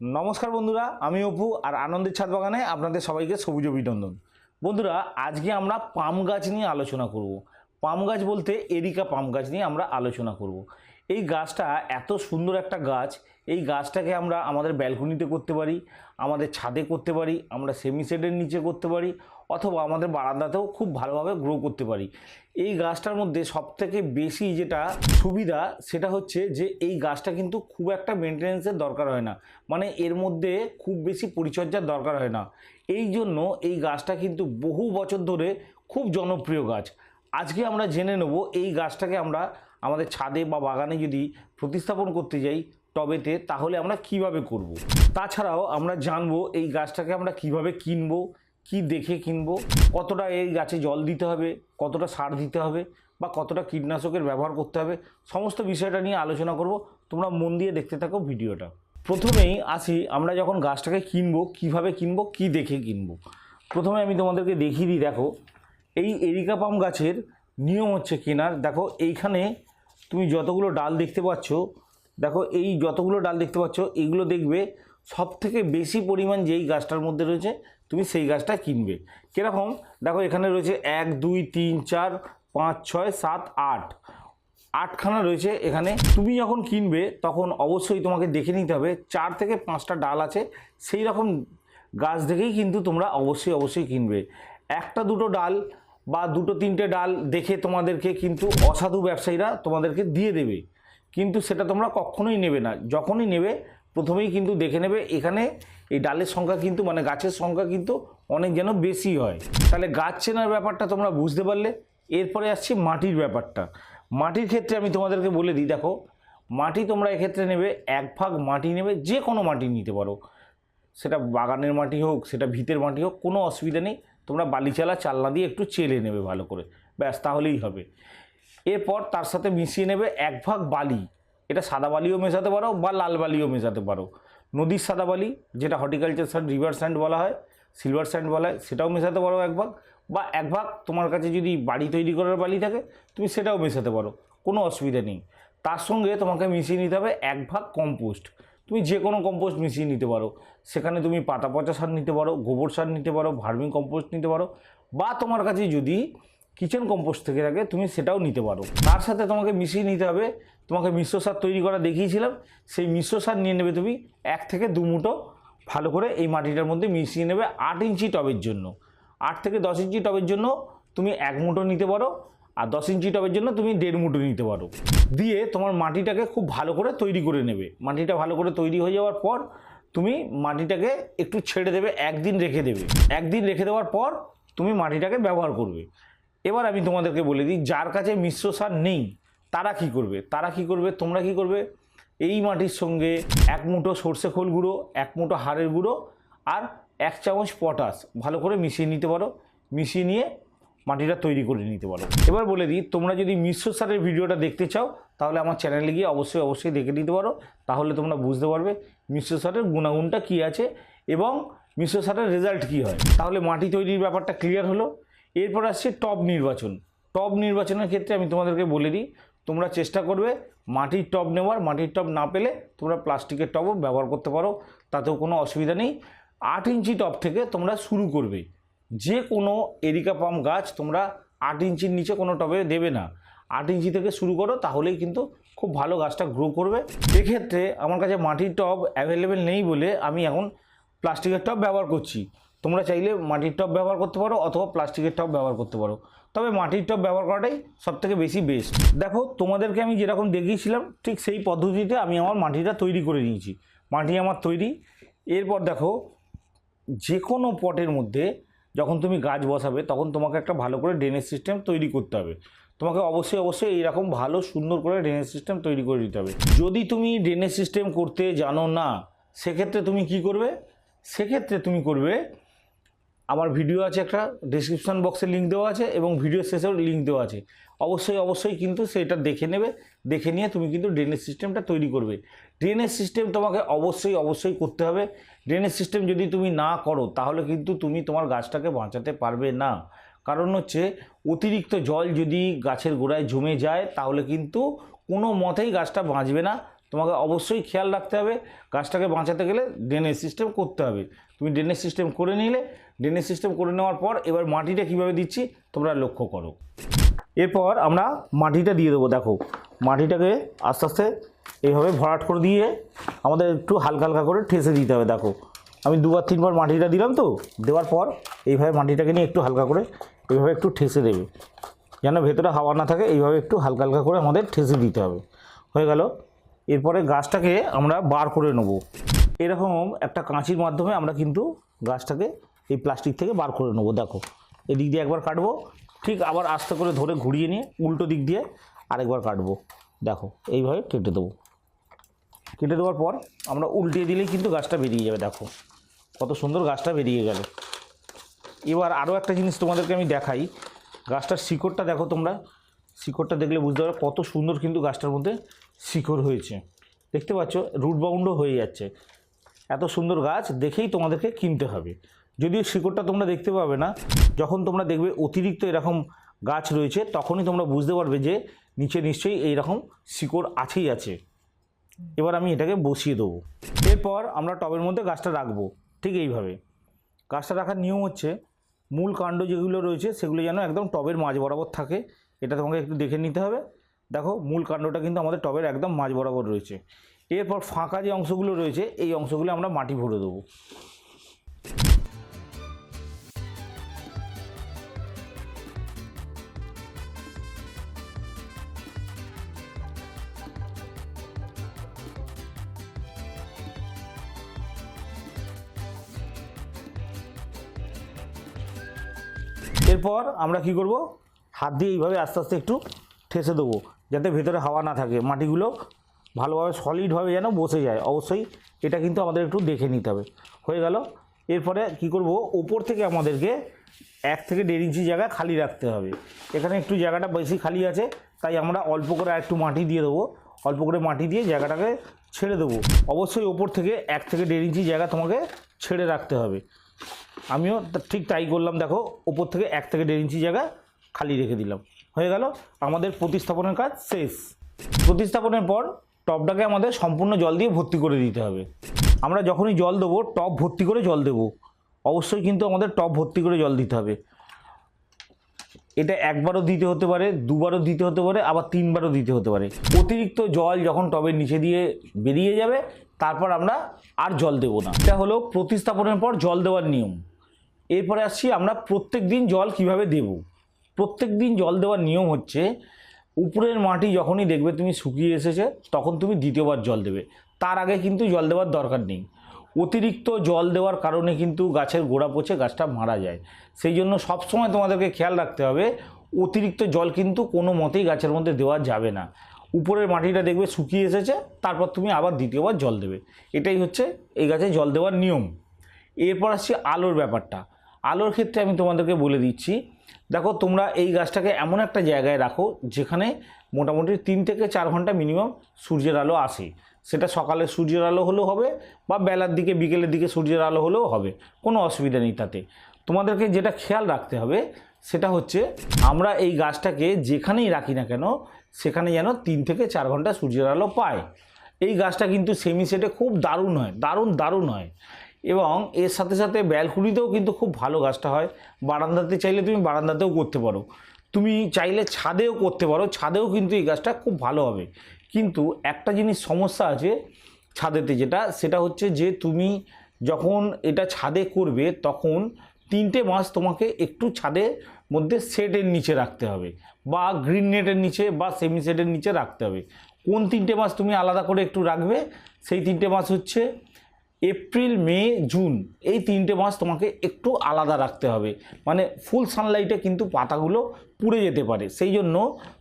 নমস্কার বন্ধুরা, আমি অপু আর আনন্দের ছাদ বাগানে আপনাদের সবাইকে সবুজ অভিনন্দন। বন্ধুরা, আজকে আমরা পাম গাছ নিয়ে আলোচনা করব। পাম গাছ বলতে এরিকা পাম গাছ নিয়ে আমরা আলোচনা করব। এই গাছটা এত সুন্দর একটা গাছ, এই গাছটাকে আমরা আমাদের ব্যালকনিতে করতে পারি, আমাদের ছাদে করতে পারি, আমরা সেমি শেডের নিচে করতে পারি অথবা আমাদের বারান্দাতেও খুব ভালোভাবে গ্রো করতে পারি। এই গাছটার মধ্যে সবথেকে বেশি যেটা সুবিধা সেটা হচ্ছে যে এই গাছটা কিন্তু খুব একটা মেনটেন্যান্সের দরকার হয় না। মানে এর মধ্যে খুব বেশি পরিচর্যার দরকার হয় না। এই জন্য এই গাছটা কিন্তু বহু বছর ধরে খুব জনপ্রিয় গাছ। আজকে আমরা জেনে নেব এই গাছটাকে আমরা আমাদের ছাদে বা বাগানে যদি প্রতিস্থাপন করতে যাই টবেতে, তাহলে আমরা কীভাবে করব। তাছাড়াও আমরা জানব এই গাছটাকে আমরা কীভাবে কিনবো কি দেখে কিনবো? কতটা এই গাছে জল দিতে হবে? কতটা সার দিতে হবে? বা কতটা কীটনাশকের ব্যবহার করতে হবে? সমস্ত বিষয়টা নিয়ে আলোচনা করব। তোমরা মন দিয়ে দেখতে থাকো ভিডিওটা। প্রথমেই আসি, আমরা যখন গাছটাকে কিনবো, কীভাবে কিনবো, কি দেখে কিনবো? প্রথমে আমি তোমাদেরকে দেখিয়ে দিই, দেখো, এই এরিকা পাম গাছের নিয়ম হচ্ছে কেনার। দেখো, এইখানে তুমি যতগুলো ডাল দেখতে পাচ্ছ, দেখো, এই যতগুলো ডাল দেখতে পাচ্ছ এইগুলো দেখবে সব থেকে বেশি পরিমাণ যেই গাছটার মধ্যে রয়েছে তুমি সেই গাছটা কিনবে। কীরকম? দেখো এখানে রয়েছে এক, দুই, তিন, চার, পাঁচ, ছয়, সাত, আট। আটখানা রয়েছে এখানে। তুমি যখন কিনবে তখন অবশ্যই তোমাকে দেখে নিতে হবে, চার থেকে পাঁচটা ডাল আছে, সেই রকম গাছ দেখেই কিন্তু তোমরা অবশ্যই অবশ্যই কিনবে। একটা, দুটো ডাল বা দুটো, তিনটে ডাল দেখে তোমাদেরকে কিন্তু অসাধু ব্যবসায়ীরা তোমাদেরকে দিয়ে দেবে। কিন্তু সেটা তোমরা কখনোই নেবে না। যখনই নেবে প্রথমেই কিন্তু দেখে নেবে, এখানে এই ডালের সংখ্যা কিন্তু মানে গাছের সংখ্যা কিন্তু অনেক যেন বেশি হয়। তাহলে গাছ চেনার ব্যাপারটা তোমরা বুঝতে পারলে। এরপরে আসছি মাটির ব্যাপারটা। মাটির ক্ষেত্রে আমি তোমাদেরকে বলে দিই, দেখো, মাটি তোমরা এক্ষেত্রে নেবে, এক ভাগ মাটি নেবে, যে কোনো মাটি নিতে পারো। সেটা বাগানের মাটি হোক, সেটা ভিতের মাটি হোক, কোনো অসুবিধা নেই। তোমরা বালিচালা, চালনা দিয়ে একটু চেলে নেবে ভালো করে। ব্যাস, তাহলেই হবে। এরপর তার সাথে মিশিয়ে নেবে এক ভাগ বালি। এটা সাদা বালিও মেশাতে পারো বা লাল বালিও মেশাতে পারো। নদীর সাদা বালি, যেটা হর্টিকালচার স্যান্ড রিভার স্যান্ড বলা হয় সিলভার স্যান্ড বলা হয়, সেটাও মেশাতে পারো এক ভাগ। বা এক ভাগ তোমার কাছে যদি বাড়ি তৈরি করার বালি থাকে, তুমি সেটাও মেশাতে পারো, কোনো অসুবিধা নেই। তার সঙ্গে তোমাকে মিশিয়ে নিতে হবে এক ভাগ কম্পোস্ট তুমি যে কোনো কম্পোস্ট মিশিয়ে নিতে পারো। সেখানে তুমি পাতা পচা সার নিতে পারো, গোবর সার নিতে পারো, ভার্মিং কম্পোস্ট নিতে পারো। বা তোমার কাছে যদি কিচেন কম্পোস্ট থেকে থাকে তুমি সেটাও নিতে পারো। তার সাথে তোমাকে মিশিয়ে নিতে হবে। তোমাকে মিশ্র সার তৈরি করা দেখিয়েছিলাম। সেই মিশ্র সার নিয়ে নেবে তুমি এক থেকে দু মুঠো ভালো করে এই মাটিটার মধ্যে মিশিয়ে নেবে আট ইঞ্চি টবের জন্য। আট থেকে দশ ইঞ্চি টবের জন্য তুমি এক মুঠো নিতে পারো আর দশ ইঞ্চি টবের জন্য তুমি দেড় মুঠো নিতে পারো। দিয়ে তোমার মাটিটাকে খুব ভালো করে তৈরি করে নেবে। মাটিটা ভালো করে তৈরি হয়ে যাওয়ার পর তুমি মাটিটাকে একটু ছেড়ে দেবে, একদিন রেখে দেবে। একদিন রেখে দেওয়ার পর তুমি মাটিটাকে ব্যবহার করবে। এবার আমি তোমাদেরকে বলে দিই, যার কাছে মিশ্র সার নেই, তারা কি করবে? তারা কি করবে? তোমরা কি করবে? এই মাটির সঙ্গে এক মুঠো সর্ষে খোল গুঁড়ো, এক মুঠো হাড়ের গুঁড়ো আর এক চামচ পটাশ ভালো করে মিশিয়ে নিতে পারো। মিশিয়ে নিয়ে মাটিটা তৈরি করে নিতে পারো। এবার বলে দিই, তোমরা যদি মিশ্র সারের ভিডিওটা দেখতে চাও, তাহলে আমার চ্যানেলে গিয়ে অবশ্যই অবশ্যই দেখে নিতে পারো। তাহলে তোমরা বুঝতে পারবে মিশ্র সারের গুণাগুণটা কী আছে এবং মিশ্র সারের রেজাল্ট কী হয়। তাহলে মাটি তৈরির ব্যাপারটা ক্লিয়ার হলো। এরপর আসছে টব নির্বাচন। টব নির্বাচনের ক্ষেত্রে আমি তোমাদেরকে বলে দিই, তোমরা চেষ্টা করবে মাটির টব নেওয়ার, মাটির টব না পেলে তোমরা প্লাস্টিকের টবও ব্যবহার করতে পারো, তাতেও কোনো অসুবিধা নেই। আট ইঞ্চি টব থেকে তোমরা শুরু করবে। যে কোনো এরিকা পাম গাছ তোমরা আট ইঞ্চির নিচে কোনো টবে দেবে না। আট ইঞ্চি থেকে শুরু করো, তাহলেই কিন্তু খুব ভালো গাছটা গ্রো করবে। এক্ষেত্রে আমার কাছে মাটির টব অ্যাভেলেবেল নেই বলে আমি এখন প্লাস্টিকের টব ব্যবহার করছি। তোমরা চাইলে মাটির টব ব্যবহার করতে পারো অথবা প্লাস্টিকের টব ব্যবহার করতে পারো। তবে মাটির টব ব্যবহার করাটাই সবথেকে বেশি বেস্ট দেখো, তোমাদেরকে আমি যেরকম দেখিয়েছিলাম, ঠিক সেই পদ্ধতিতে আমি আমার মাটিটা তৈরি করে নিয়েছি। মাটি আমার তৈরি। এরপর দেখো যে কোনো পটের মধ্যে যখন তুমি গাছ বসাবে, তখন তোমাকে একটা ভালো করে ড্রেনেজ সিস্টেম তৈরি করতে হবে। তোমাকে অবশ্যই অবশ্যই এইরকম ভালো সুন্দর করে ড্রেনেজ সিস্টেম তৈরি করে দিতে হবে। যদি তুমি ড্রেনেজ সিস্টেম করতে জানো না, সেক্ষেত্রে তুমি কি করবে? সেক্ষেত্রে তুমি করবে আমার ভিডিও আছে একটা ডিসক্রিপশন বক্সে লিঙ্ক দেওয়া আছে এবং ভিডিও শেষেও লিঙ্ক দেওয়া আছে। অবশ্যই অবশ্যই কিন্তু সেটা দেখে নেবে, দেখে নিয়ে তুমি কিন্তু ড্রেনেজ সিস্টেমটা তৈরি করবে। ড্রেনেজ সিস্টেম তোমাকে অবশ্যই অবশ্যই করতে হবে। ড্রেনেজ সিস্টেম যদি তুমি না করো, তাহলে কিন্তু তুমি তোমার গাছটাকে বাঁচাতে পারবে না। কারণ হচ্ছে, অতিরিক্ত জল যদি গাছের গোড়ায় জমে যায়, তাহলে কিন্তু কোনো মতেই গাছটা বাঁচবে না। তোমাকে অবশ্যই খেয়াল রাখতে হবে। গাছটাকে বাঁচাতে গেলে ড্রেনেজ সিস্টেম করতে হবে। তুমি ড্রেনেজ সিস্টেম করে নিলে ড্রেনেজ সিস্টেম করে নেওয়ার পর এবার মাটিটা কীভাবে দিচ্ছি তোমরা লক্ষ্য করো। এরপর আমরা মাটিটা দিয়ে দেবো। দেখো, মাটিটাকে আস্তে আস্তে এইভাবে ভরাট করে দিয়ে আমাদের একটু হালকা হালকা করে ঠেসে দিতে হবে। দেখো, আমি দুবার তিনবার মাটিটা দিলাম তো, দেওয়ার পর এইভাবে মাটিটাকে নিয়ে একটু হালকা করে এইভাবে একটু ঠেসে দেবে। যেন ভেতরে হাওয়া না থাকে, এইভাবে একটু হালকা হালকা করে আমাদের ঠেসে দিতে হবে। হয়ে গেল। এরপরে গাছটাকে আমরা বার করে নেব। এরকম একটা কাঁচির মাধ্যমে আমরা কিন্তু গাছটাকে এই প্লাস্টিক থেকে বার করে নেব, দেখো। এদিক দিয়ে একবার কাটবো, ঠিক আবার আস্তে করে ধরে ঘুরিয়ে নিয়ে উল্টো দিক দিয়ে আরেকবার কাটবো। দেখো, এইভাবে কেটে দেবো। কেটে দেওয়ার পর আমরা উল্টিয়ে দিলেই কিন্তু গাছটা বেরিয়ে যাবে, দেখো। কত সুন্দর গাছটা বেরিয়ে গেল। এবার আরও একটা জিনিস তোমাদেরকে আমি দেখাই। গাছটার শিকড়টা দেখো তোমরা। শিকড়টা দেখলে বুঝতে পারবে কত সুন্দর কিন্তু গাছটার মধ্যে শিকড় হয়েছে। দেখতে পাচ্ছ রুট বাউন্ডও হয়ে যাচ্ছে। এত সুন্দর গাছ, দেখেই তোমাদেরকে কিনতে হবে। যদিও শিকড়টা তোমরা দেখতে পাবে না, যখন তোমরা দেখবে অতিরিক্ত এরকম গাছ রয়েছে, তখনই তোমরা বুঝতে পারবে যে নিচে নিশ্চয়ই এইরকম শিকড় আছেই আছে। এবার আমি এটাকে বসিয়ে দেবো। এরপর আমরা টবের মধ্যে গাছটা রাখব, ঠিক এইভাবে। গাছটা রাখার নিয়ম হচ্ছে, মূল কাণ্ড যেগুলো রয়েছে, সেগুলো যেন একদম টবের মাঝ বরাবর থাকে। এটা তোমাকে একটু দেখে নিতে হবে। দেখো মূল কাণ্ডটা কিন্তু আমাদের টবের একদম মাঝ বরাবর রয়েছে। এরপর ফাঁকা যে অংশগুলো রয়েছে, এই অংশগুলো আমরা মাটি ভরে দেবো। এরপর আমরা কি করব? হাত দিয়ে এইভাবে আস্তে আস্তে একটু ঠেসে দেবো। যাতে ভেতরে হাওয়া না থাকে। মাটিগুলো ভালোভাবে সলিডভাবে যেন বসে যায়। অবশ্যই এটা কিন্তু আমাদের একটু দেখে নিতে হবে। হয়ে গেল। এরপরে কি করব? ওপর থেকে আমাদেরকে এক থেকে দেড় ইঞ্চি জায়গা খালি রাখতে হবে। এখানে একটু জায়গাটা বেশি খালি আছে, তাই আমরা অল্প করে একটু মাটি দিয়ে দেবো। অল্প করে মাটি দিয়ে জায়গাটাকে ছেড়ে দেবো। অবশ্যই ওপর থেকে এক থেকে দেড় ইঞ্চি জায়গা তোমাকে ছেড়ে রাখতে হবে। আমিও ঠিক তাই করলাম। দেখো, ওপর থেকে এক থেকে দেড় ইঞ্চি জায়গা খালি রেখে দিলাম। হয়ে গেল। আমাদের প্রতিস্থাপনের কাজ শেষ। প্রতিস্থাপনের পর টবটাকে আমাদের সম্পূর্ণ জল দিয়ে ভর্তি করে দিতে হবে। আমরা যখনই জল দেবো টব ভর্তি করে জল দেবো। অবশ্যই কিন্তু আমাদের টব ভর্তি করে জল দিতে হবে। এটা একবারও দিতে হতে পারে, দুবারও দিতে হতে পারে, আবার তিনবারও দিতে হতে পারে। অতিরিক্ত জল যখন টবের নিচে দিয়ে বেরিয়ে যাবে, তারপর আমরা আর জল দেবো না। এটা হলো প্রতিস্থাপনের পর জল দেওয়ার নিয়ম। এরপরে আসছি আমরা প্রত্যেক দিন জল কীভাবে দেব। প্রত্যেক দিন জল দেওয়ার নিয়ম হচ্ছে, উপরের মাটি যখনই দেখবে তুমি শুকিয়ে এসেছে, তখন তুমি দ্বিতীয়বার জল দেবে। তার আগে কিন্তু জল দেওয়ার দরকার নেই। অতিরিক্ত জল দেওয়ার কারণে কিন্তু গাছের গোড়া পচে গাছটা মারা যায়। সেই জন্য সবসময় তোমাদেরকে খেয়াল রাখতে হবে, অতিরিক্ত জল কিন্তু কোনো মতেই গাছের মধ্যে দেওয়া যাবে না। উপরের মাটিটা দেখবে শুকিয়ে এসেছে, তারপর তুমি আবার দ্বিতীয়বার জল দেবে। এটাই হচ্ছে এই গাছে জল দেওয়ার নিয়ম। এরপর আসছে আলোর ব্যাপারটা। আলোর ক্ষেত্রে আমি তোমাদেরকে বলে দিচ্ছি দেখো, তোমরা এই গাছটাকে এমন একটা জায়গায় রাখো যেখানে মোটামুটি তিন থেকে চার ঘণ্টা মিনিমাম সূর্যের আলো আসে। সেটা সকালে সূর্যের আলো হলেও হবে বা বেলার দিকে, বিকেলের দিকে সূর্যের আলো হলেও হবে। কোনো অসুবিধা নেই তাতে। তোমাদেরকে যেটা খেয়াল রাখতে হবে সেটা হচ্ছে আমরা এই গাছটাকে যেখানেই রাখি না কেন, সেখানে যেন তিন থেকে চার ঘণ্টা সূর্যের আলো পায়। এই গাছটা কিন্তু সেমি সেটে খুব দারুণ হয়, দারুণ দারুণ হয়। এবং এর সাথে সাথে ব্যালকুনিতেও কিন্তু খুব ভালো গাছটা হয়। বারান্দাতে চাইলে তুমি বারান্দাতেও করতে পারো। তুমি চাইলে ছাদেও করতে পারো, ছাদেও কিন্তু এই গাছটা খুব ভালো হবে। কিন্তু একটা জিনিস সমস্যা আছে ছাদেতে যেটা, সেটা হচ্ছে যে তুমি যখন এটা ছাদে করবে, তখন তিনটে মাস তোমাকে একটু ছাদের মধ্যে শেডের নিচে রাখতে হবে বা গ্রিন নেটের নিচে বা সেমি শেডের নিচে রাখতে হবে। কোন তিনটে মাস তুমি আলাদা করে একটু রাখবে, সেই তিনটে মাস হচ্ছে এপ্রিল, মে, জুন এই তিনটে মাস তোমাকে একটু আলাদা রাখতে হবে। মানে ফুল সানলাইটে কিন্তু পাতাগুলো পুড়ে যেতে পারে। সেই জন্য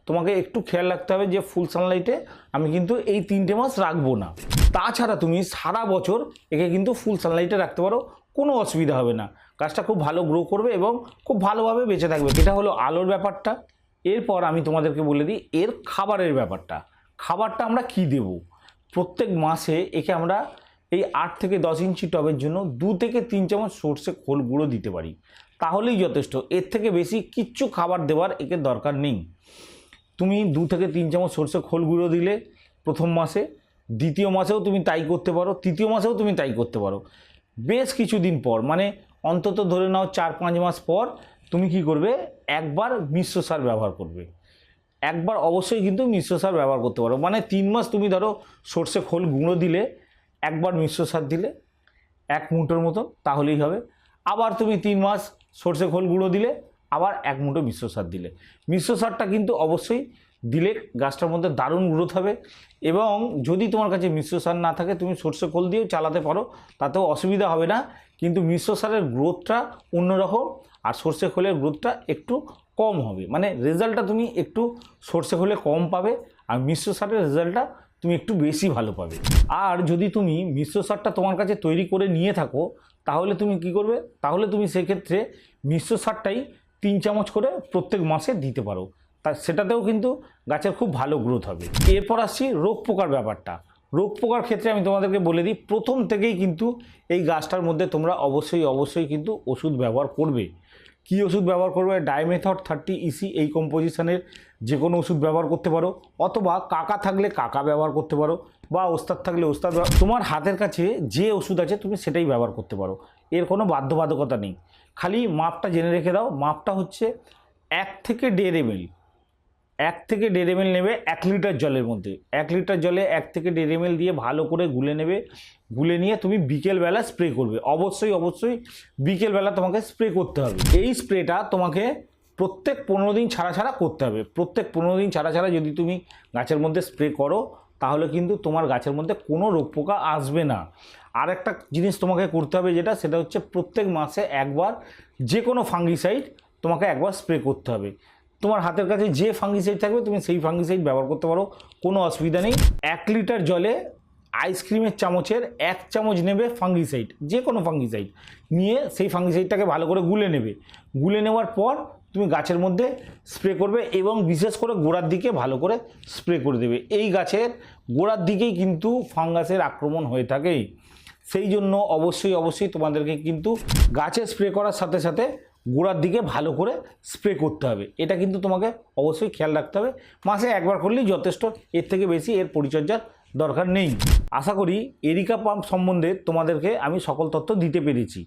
তোমাকে একটু খেয়াল রাখতে হবে যে ফুল সানলাইটে আমি কিন্তু এই তিনটে মাস রাখব না। তাছাড়া তুমি সারা বছর একে কিন্তু ফুল সানলাইটে রাখতে পারো, কোনো অসুবিধা হবে না। গাছটা খুব ভালো গ্রো করবে এবং খুব ভালোভাবে বেঁচে থাকবে। এটা হলো আলোর ব্যাপারটা। এরপর আমি তোমাদেরকে বলে দিই, এর খাবারের ব্যাপারটা। খাবারটা আমরা কি দেব? প্রত্যেক মাসে একে আমরা এই আট থেকে দশ ইঞ্চি টবের জন্য দু থেকে তিন চামচ সর্ষে খোল গুঁড়ো দিতে পারি। তাহলেই যথেষ্ট। এর থেকে বেশি কিচ্ছু খাবার দেওয়ার একে দরকার নেই। তুমি দু থেকে তিন চামচ সর্ষে খোল গুঁড়ো দিলে প্রথম মাসে, দ্বিতীয় মাসেও তুমি তাই করতে পারো, তৃতীয় মাসেও তুমি তাই করতে পারো। বেশ কিছুদিন পর মানে অন্তত ধরে নাও চার পাঁচ মাস পর, তুমি কি করবে? একবার মিশ্র সার ব্যবহার করবে। একবার অবশ্যই কিন্তু মিশ্র সার ব্যবহার করতে পারো। মানে তিন মাস তুমি ধরো সর্ষে খোল গুঁড়ো দিলে একবার মিশ্র সার দিলে এক মুঠোর মতন, তাহলেই হবে। আবার তুমি তিন মাস সর্ষে খোল গুঁড়ো দিলে, আবার এক মুঠো মিশ্র সার দিলে। মিশ্র সারটা কিন্তু অবশ্যই দিলে গাছটার মধ্যে দারুণ গ্রোথ হবে এবং যদি তোমার কাছে মিশ্র সার না থাকে, তুমি সর্ষে খোল দিয়েও চালাতে পারো, তাতেও অসুবিধা হবে না। কিন্তু মিশ্র সারের গ্রোথটা অন্যরকম আর সর্ষে খোলের গ্রোথটা একটু কম হবে। মানে রেজাল্টটা তুমি একটু সর্ষে খোলে কম পাবে, আর মিশ্র সারের রেজাল্টটা তুমি একটু বেশি ভালো পাবে। আর যদি তুমি মিশ্র সারটা তোমার কাছে তৈরি করে নিয়ে থাকো, তাহলে তুমি কি করবে? তাহলে তুমি সেক্ষেত্রে মিশ্র সারটাই তিন চামচ করে প্রত্যেক মাসে দিতে পারো। তা সেটাতেও কিন্তু গাছের খুব ভালো গ্রোথ হবে। এরপর আসছি রোগ পোকার ব্যাপারটা। রোগ পোকার ক্ষেত্রে আমি তোমাদেরকে বলে দিই, প্রথম থেকেই কিন্তু এই গাছটার মধ্যে তোমরা অবশ্যই অবশ্যই কিন্তু ওষুধ ব্যবহার করবে। কী ওষুধ ব্যবহার করবে? ডায়মেথড থার্টি ইসি এই কম্পোজিশনের যে কোনো ওষুধ ব্যবহার করতে পারো। অথবা কাকা থাকলে কাকা ব্যবহার করতে পারো বা ওস্তাদ থাকলে ওস্তাদ তোমার হাতের কাছে যে ওষুধ আছে তুমি সেটাই ব্যবহার করতে পারো। এর কোনো বাধ্যবাধকতা নেই। খালি মাপটা জেনে রেখে দাও। মাপটা হচ্ছে এক থেকে দেড় এমএল এক থেকে দেড় এমএল নেবে এক লিটার জলের মধ্যে। এক লিটার জলে এক থেকে দেড় এমএল দিয়ে ভালো করে গুলে নেবে। গুলে নিয়ে তুমি বিকেলবেলা স্প্রে করবে। অবশ্যই অবশ্যই বিকেলবেলা তোমাকে স্প্রে করতে হবে। এই স্প্রেটা তোমাকে প্রত্যেক পনেরো দিন ছাড়া ছাড়া করতে হবে। প্রত্যেক পনেরো দিন ছাড়া ছাড়া যদি তুমি গাছের মধ্যে স্প্রে করো, তাহলে কিন্তু তোমার গাছের মধ্যে কোনো রোগ পোকা আসবে না। আর একটা জিনিস তোমাকে করতে হবে যেটা, সেটা হচ্ছে প্রত্যেক মাসে একবার যে কোনো ফাঙ্গিসাইড তোমাকে একবার স্প্রে করতে হবে। তোমার হাতের কাছে যে ফাঙ্গিসাইড থাকবে তুমি সেই ফাঙ্গিসাইড ব্যবহার করতে পারো, কোনো অসুবিধা নেই। এক লিটার জলে আইসক্রিমের চামচের এক চামচ নেবে ফাঙ্গিসাইড যে কোনো ফাঙ্গিসাইড নিয়ে সেই ফাঙ্গিসাইডটাকে ভালো করে গুলে নেবে। গুলে নেওয়ার পর তুমি গাছের মধ্যে স্প্রে করবে এবং বিশেষ করে গোড়ার দিকে ভালো করে স্প্রে করে দেবে। এই গাছের গোড়ার দিকেই কিন্তু ফাঙ্গাসের আক্রমণ হয়ে থাকে। সেই জন্য অবশ্যই অবশ্যই তোমাদেরকে কিন্তু গাছে স্প্রে করার সাথে সাথে গোড়ার দিকে ভালো করে স্প্রে করতে হবে। এটা কিন্তু তোমাকে অবশ্যই খেয়াল রাখতে হবে। মাসে একবার করলেই যথেষ্ট, এর থেকে বেশি এর পরিচর্যার দরকার নেই। আশা করি এরিকা পাম্প সম্বন্ধে তোমাদেরকে আমি সকল তথ্য দিতে পেরেছি।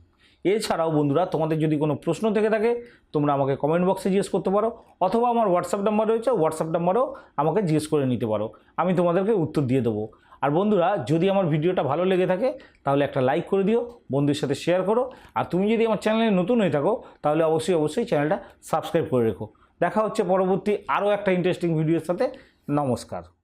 এছাড়াও বন্ধুরা, তোমাদের যদি কোনো প্রশ্ন থেকে থাকে, তোমরা আমাকে কমেন্ট বক্সে জিজ্ঞেস করতে পারো, অথবা আমার হোয়াটসঅ্যাপ নাম্বার রয়েছে হোয়াটসঅ্যাপ নাম্বারেও আমাকে জিজ্ঞেস করে নিতে পারো। আমি তোমাদেরকে উত্তর দিয়ে দেবো। আর বন্ধুরা, যদি আমার ভিডিওটা ভালো লেগে থাকে, তাহলে একটা লাইক করে দিও বন্ধুর সাথে শেয়ার করো। আর তুমি যদি আমার চ্যানেলে নতুন হয়ে থাকো, তাহলে অবশ্যই অবশ্যই চ্যানেলটা সাবস্ক্রাইব করে রেখো। দেখা হচ্ছে পরবর্তী আরও একটা ইন্টারেস্টিং ভিডিওর সাথে। নমস্কার।